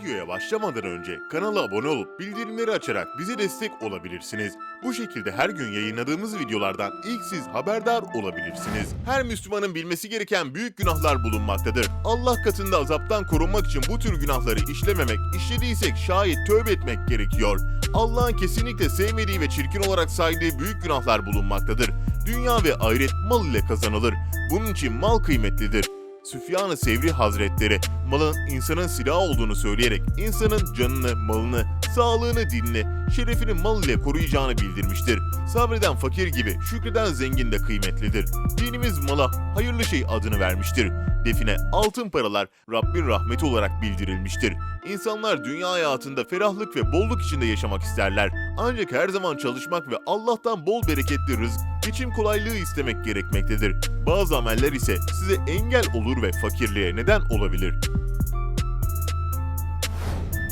Videoya başlamadan önce kanala abone olup bildirimleri açarak bize destek olabilirsiniz. Bu şekilde her gün yayınladığımız videolardan ilk siz haberdar olabilirsiniz. Her Müslümanın bilmesi gereken büyük günahlar bulunmaktadır. Allah katında azaptan korunmak için bu tür günahları işlememek, işlediysek şayet tövbe etmek gerekiyor. Allah'ın kesinlikle sevmediği ve çirkin olarak saydığı büyük günahlar bulunmaktadır. Dünya ve ahiret mal ile kazanılır. Bunun için mal kıymetlidir. Süfyan-ı Sevri Hazretleri malın insanın silahı olduğunu söyleyerek insanın canını, malını, sağlığını, dinini, şerefini mal ile koruyacağını bildirmiştir. Sabreden fakir gibi şükreden zengin de kıymetlidir. Dinimiz mala hayırlı şey adını vermiştir. Define altın paralar Rabbin rahmeti olarak bildirilmiştir. İnsanlar dünya hayatında ferahlık ve bolluk içinde yaşamak isterler. Ancak her zaman çalışmak ve Allah'tan bol bereketli rızk, geçim kolaylığı istemek gerekmektedir. Bazı ameller ise size engel olur ve fakirliğe neden olabilir.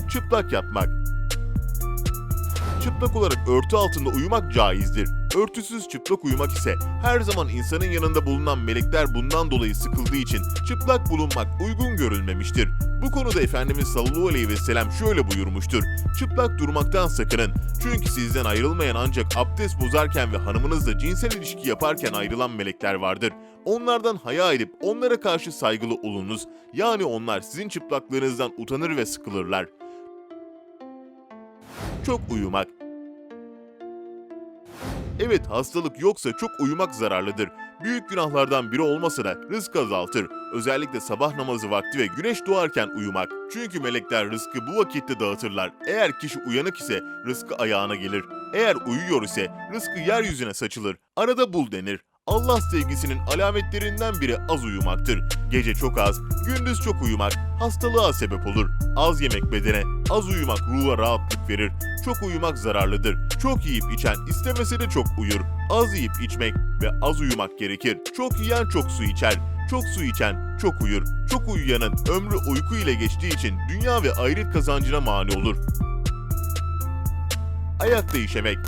Çıplak yatmak Çıplak olarak örtü altında uyumak caizdir. Örtüsüz çıplak uyumak ise her zaman insanın yanında bulunan melekler bundan dolayı sıkıldığı için çıplak bulunmak uygun görülmemiştir. Bu konuda Efendimiz sallallahu aleyhi ve sellem şöyle buyurmuştur. Çıplak durmaktan sakının. Çünkü sizden ayrılmayan ancak abdest bozarken ve hanımınızla cinsel ilişki yaparken ayrılan melekler vardır. Onlardan haya edip onlara karşı saygılı olunuz. Yani onlar sizin çıplaklığınızdan utanır ve sıkılırlar. Çok uyumak Evet hastalık yoksa çok uyumak zararlıdır. Büyük günahlardan biri olmasa da rızk azaltır. Özellikle sabah namazı vakti ve güneş doğarken uyumak. Çünkü melekler rızkı bu vakitte dağıtırlar. Eğer kişi uyanık ise rızkı ayağına gelir. Eğer uyuyor ise rızkı yeryüzüne saçılır. Arada bul denir. Allah sevgisinin alametlerinden biri az uyumaktır. Gece çok az, gündüz çok uyumak hastalığa sebep olur. Az yemek bedene, az uyumak ruha rahatlık verir. Çok uyumak zararlıdır. Çok yiyip içen istemese de çok uyur. Az yiyip içmek ve az uyumak gerekir. Çok yiyen çok su içer. Çok su içen çok uyur. Çok uyuyanın ömrü uyku ile geçtiği için dünya ve ahiret kazancına mani olur. Ayakta işemek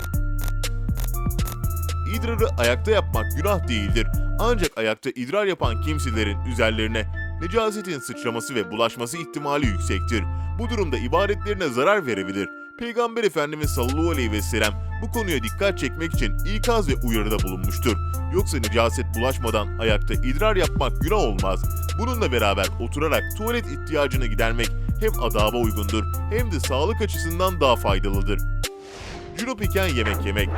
İdrarı ayakta yapmak günah değildir. Ancak ayakta idrar yapan kimselerin üzerlerine necasetin sıçraması ve bulaşması ihtimali yüksektir. Bu durumda ibadetlerine zarar verebilir. Peygamber Efendimiz sallallahu aleyhi ve sellem bu konuya dikkat çekmek için ikaz ve uyarıda bulunmuştur. Yoksa necaset bulaşmadan ayakta idrar yapmak günah olmaz. Bununla beraber oturarak tuvalet ihtiyacını gidermek hem adaba uygundur hem de sağlık açısından daha faydalıdır. Cünüp iken yemek yemek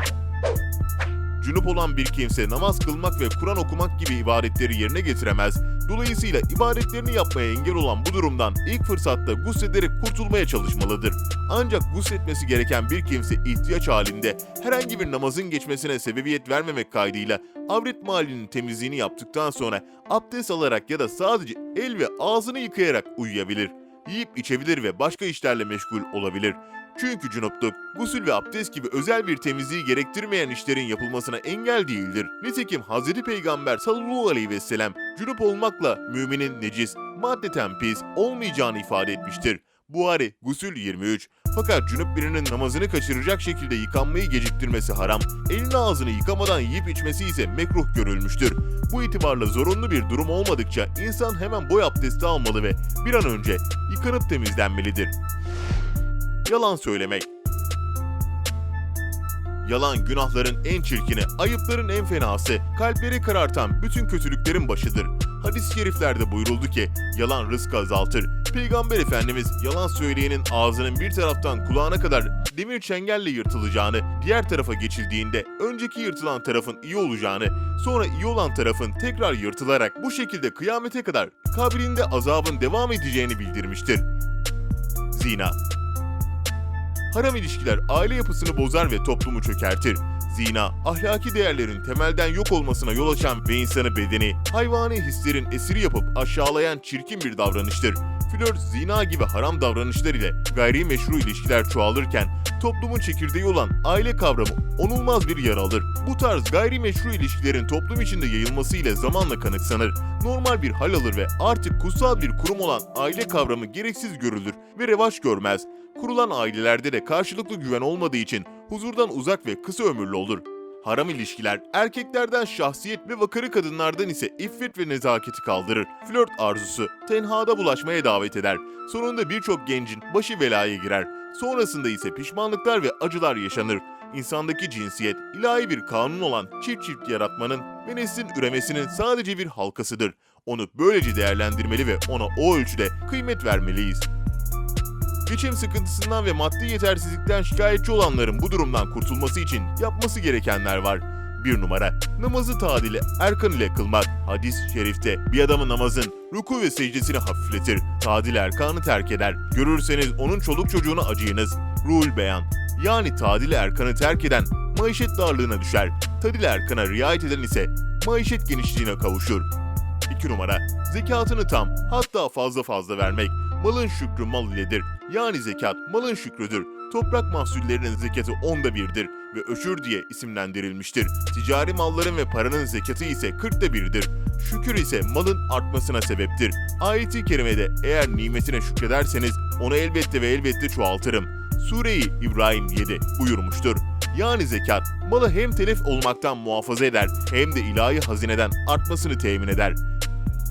Cünüp olan bir kimse namaz kılmak ve Kur'an okumak gibi ibadetleri yerine getiremez. Dolayısıyla ibadetlerini yapmaya engel olan bu durumdan ilk fırsatta guslederek kurtulmaya çalışmalıdır. Ancak gusletmesi gereken bir kimse ihtiyaç halinde herhangi bir namazın geçmesine sebebiyet vermemek kaydıyla avret mahallinin temizliğini yaptıktan sonra abdest alarak ya da sadece el ve ağzını yıkayarak uyuyabilir. Yiyip içebilir ve başka işlerle meşgul olabilir. Çünkü cunupluk, gusül ve abdest gibi özel bir temizliği gerektirmeyen işlerin yapılmasına engel değildir. Nitekim Hz. Peygamber sallallahu aleyhi ve sellem cunup olmakla müminin necis, maddeten pis olmayacağını ifade etmiştir. Buhari, Gusül 23. Fakat cünüp birinin namazını kaçıracak şekilde yıkanmayı geciktirmesi haram, elini ağzını yıkamadan yiyip içmesi ise mekruh görülmüştür. Bu itibarla zorunlu bir durum olmadıkça insan hemen boy abdesti almalı ve bir an önce yıkanıp temizlenmelidir. Yalan söylemek. Yalan günahların en çirkini, ayıpların en fenası, kalpleri karartan bütün kötülüklerin başıdır. Hadis-i şeriflerde buyuruldu ki, yalan rızkı azaltır. Peygamber Efendimiz yalan söyleyenin ağzının bir taraftan kulağına kadar demir çengelle yırtılacağını, diğer tarafa geçildiğinde önceki yırtılan tarafın iyi olacağını, sonra iyi olan tarafın tekrar yırtılarak bu şekilde kıyamete kadar kabrinde azabın devam edeceğini bildirmiştir. Zina Haram ilişkiler aile yapısını bozar ve toplumu çökertir. Zina, ahlaki değerlerin temelden yok olmasına yol açan ve insanı bedeni, hayvani hislerin esiri yapıp aşağılayan çirkin bir davranıştır. Flört, zina gibi haram davranışlar ile gayrimeşru ilişkiler çoğalırken toplumun çekirdeği olan aile kavramı onulmaz bir yer alır. Bu tarz gayrimeşru ilişkilerin toplum içinde yayılması ile zamanla kanıksanır. Normal bir hal alır ve artık kutsal bir kurum olan aile kavramı gereksiz görülür ve revaç görmez. Kurulan ailelerde de karşılıklı güven olmadığı için huzurdan uzak ve kısa ömürlü olur. Haram ilişkiler erkeklerden şahsiyet ve vakarı kadınlardan ise iffet ve nezaketi kaldırır. Flört arzusu tenhada bulaşmaya davet eder. Sonunda birçok gencin başı belaya girer. Sonrasında ise pişmanlıklar ve acılar yaşanır. İnsandaki cinsiyet ilahi bir kanun olan çift çift yaratmanın ve neslin üremesinin sadece bir halkasıdır. Onu böylece değerlendirmeli ve ona o ölçüde kıymet vermeliyiz. Geçim sıkıntısından ve maddi yetersizlikten şikayetçi olanların bu durumdan kurtulması için yapması gerekenler var. Bir numara, namazı tadile erkan ile kılmak. Hadis-i şerifte bir adamın namazın ruku ve secdesini hafifletir. Tadil erkanı terk eder. Görürseniz onun çoluk çocuğuna acıyınız. Ruhul beyan. Yani tadil erkanı terk eden maişet darlığına düşer. Tadil erkana riayet eden ise maişet genişliğine kavuşur. 2 numara, zekatını tam hatta fazla fazla vermek. Malın şükrü mal iledir. Yani zekat malın şükrüdür. Toprak mahsullerinin zekatı onda birdir ve öşür diye isimlendirilmiştir. Ticari malların ve paranın zekatı ise kırkta birdir. Şükür ise malın artmasına sebeptir. Ayeti kerimede eğer nimetine şükrederseniz onu elbette ve elbette çoğaltırım. Sure-i İbrahim 7 buyurmuştur. Yani zekat malı hem telef olmaktan muhafaza eder hem de ilahi hazineden artmasını temin eder.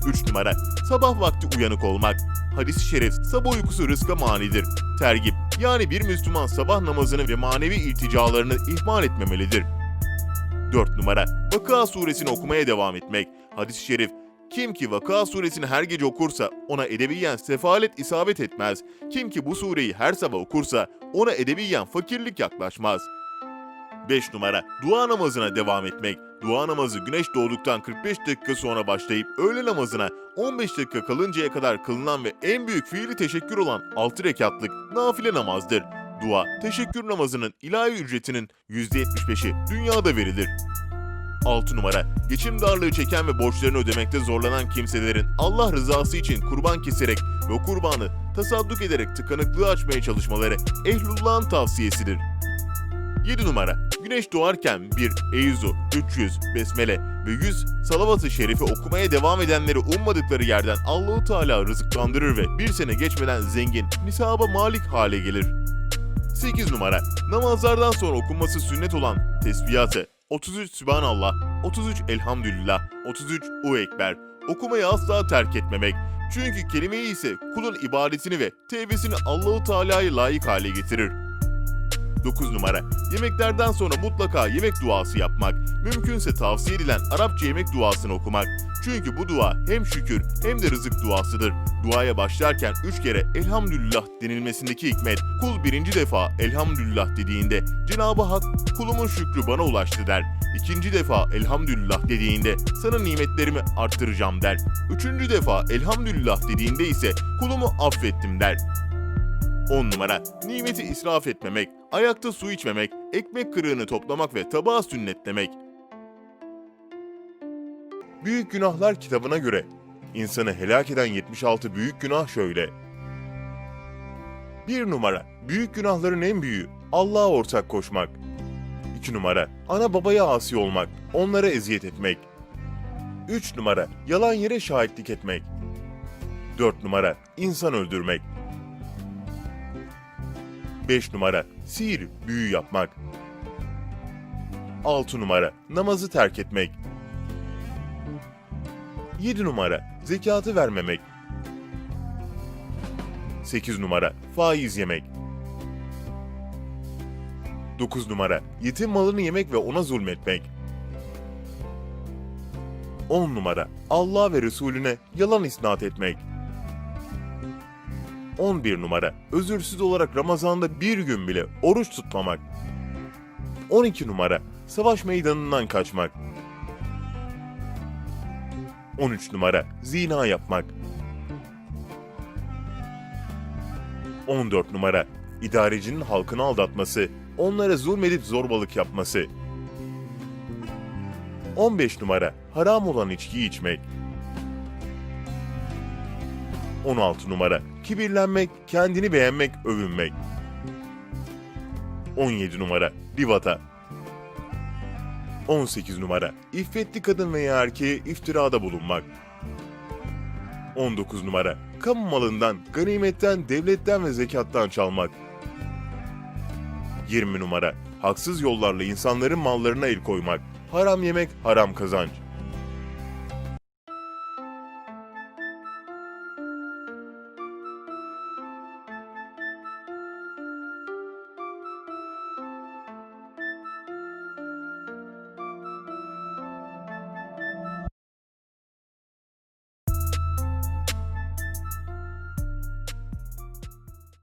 3 numara sabah vakti uyanık olmak. Hadis-i şerif sabah uykusu rızka manidir. Tergip yani bir Müslüman sabah namazını ve manevi ilticalarını ihmal etmemelidir. 4 numara Vakıa suresini okumaya devam etmek. Hadis-i şerif kim ki Vakıa suresini her gece okursa ona edebiyen sefalet isabet etmez. Kim ki bu sureyi her sabah okursa ona edebiyen fakirlik yaklaşmaz. 5 numara dua namazına devam etmek. Dua namazı güneş doğduktan 45 dakika sonra başlayıp öğle namazına 15 dakika kalıncaya kadar kılınan ve en büyük fiili teşekkür olan 6 rekatlık nafile namazdır. Dua, teşekkür namazının ilahi ücretinin %75'i dünyada verilir. 6 numara, geçim darlığı çeken ve borçlarını ödemekte zorlanan kimselerin Allah rızası için kurban keserek ve kurbanı tasadduk ederek tıkanıklığı açmaya çalışmaları ehlullahın tavsiyesidir. 7 numara. Güneş doğarken 1. Eyüzü, 300, Besmele ve 100 salavat-ı şerifi okumaya devam edenleri ummadıkları yerden Allahu Teala rızıklandırır ve bir sene geçmeden zengin, nisaba malik hale gelir. 8 numara. Namazlardan sonra okunması sünnet olan tesbihatı 33 Sübhanallah, 33 Elhamdülillah, 33 U Ekber. Okumayı asla terk etmemek. Çünkü kelimeyi ise kulun ibadetini ve tevbesini Allahu Teala'ya layık hale getirir. 9 numara. Yemeklerden sonra mutlaka yemek duası yapmak. Mümkünse tavsiye edilen Arapça yemek duasını okumak. Çünkü bu dua hem şükür hem de rızık duasıdır. Duaya başlarken 3 kere elhamdülillah denilmesindeki hikmet, kul birinci defa elhamdülillah dediğinde Cenab-ı Hak kulumun şükrü bana ulaştı der. İkinci defa elhamdülillah dediğinde sana nimetlerimi arttıracağım der. Üçüncü defa elhamdülillah dediğinde ise kulumu affettim der. 10 numara. Nimeti israf etmemek, ayakta su içmemek, ekmek kırığını toplamak ve tabağa sünnetlemek. Büyük Günahlar kitabına göre insanı helak eden 76 büyük günah şöyle. 1 numara. Büyük günahların en büyüğü Allah'a ortak koşmak. 2 numara. Ana babaya asi olmak, onlara eziyet etmek. 3 numara. Yalan yere şahitlik etmek. 4 numara. insan öldürmek. 5 numara sihir, büyü yapmak. 6 numara namazı terk etmek. 7 numara zekatı vermemek. 8 numara faiz yemek. 9 numara yetim malını yemek ve ona zulmetmek. 10 numara Allah ve Resulüne yalan isnat etmek. 11 numara özürsüz olarak Ramazan'da bir gün bile oruç tutmamak. 12 numara savaş meydanından kaçmak. 13 numara zina yapmak. 14 numara idarecinin halkını aldatması, onlara zulmedip zorbalık yapması. 15 numara haram olan içkiyi içmek. 16 numara kibirlenmek, kendini beğenmek, övünmek. 17 numara divata. 18 numara iffetli kadın veya erkeğe iftirada bulunmak. 19 numara kamu malından, ganimetten, devletten ve zekattan çalmak. 20 numara haksız yollarla insanların mallarına el koymak, haram yemek, haram kazanç.